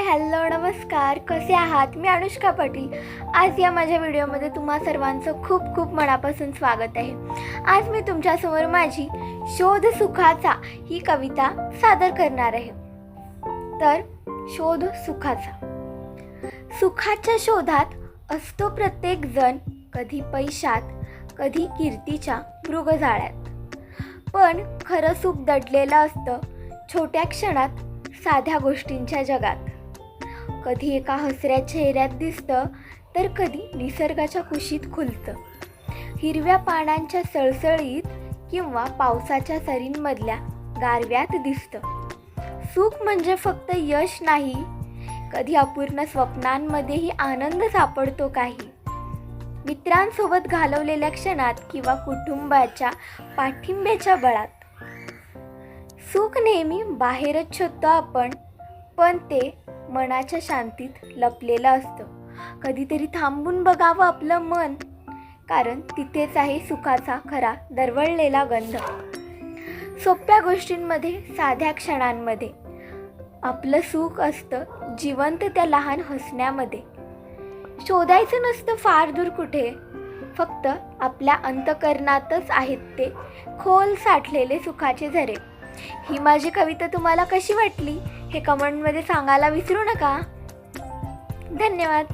Hello नमस्कार. कसे आहात? मी अनुष्का पाटील. आज या माझ्या व्हिडिओमध्ये तुम्हा सर्वांचं खूप खूप मनापासून स्वागत आहे. आज मी तुमच्यासमोर माझी शोध सुखाचा ही कविता सादर करणार आहे. तर शोध सुखाचा. सुखाच्या शोधात असतो प्रत्येक जण कधी पैशात कधी कीर्तीच्या मृगजाळ्यात. पण खरं सुख दडलेलं असतं छोट्या क्षणात साध्या गोष्टींच्या जगात. कधी एका हसऱ्या चेहऱ्यात दिसतं तर कधी निसर्गाच्या कुशीत खुलतं. हिरव्या पानांच्या सळसळीत किंवा पावसाच्या सरींमधल्या गारव्यात दिसतं. सुख म्हणजे फक्त यश नाही कधी अपूर्ण स्वप्नांमध्येही आनंद सापडतो काही. मित्रांसोबत घालवलेल्या क्षणात किंवा कुटुंबाच्या पाठिंब्याच्या बळात. सुख नेहमी बाहेरच शोधतो आपण पण ते मनाच्या शांतीत लपलेलं असतं. कधीतरी थांबून बघावं आपलं मन. कारण तिथेच आहे सुखाचा खरा दरवळलेला गंध. सोप्या गोष्टींमध्ये साध्या क्षणांमध्ये. आपलं सुख असतं जिवंत त्या लहान हसण्यामध्ये. शोधायचं नसतं फार दूर कुठे. फक्त आपल्या अंतकरणातच आहेत ते खोल साठलेले सुखाचे झरे. ही माझी कविता तुम्हाला कशी वाटली हे कमेंटमध्ये सांगायला विसरू नका. धन्यवाद.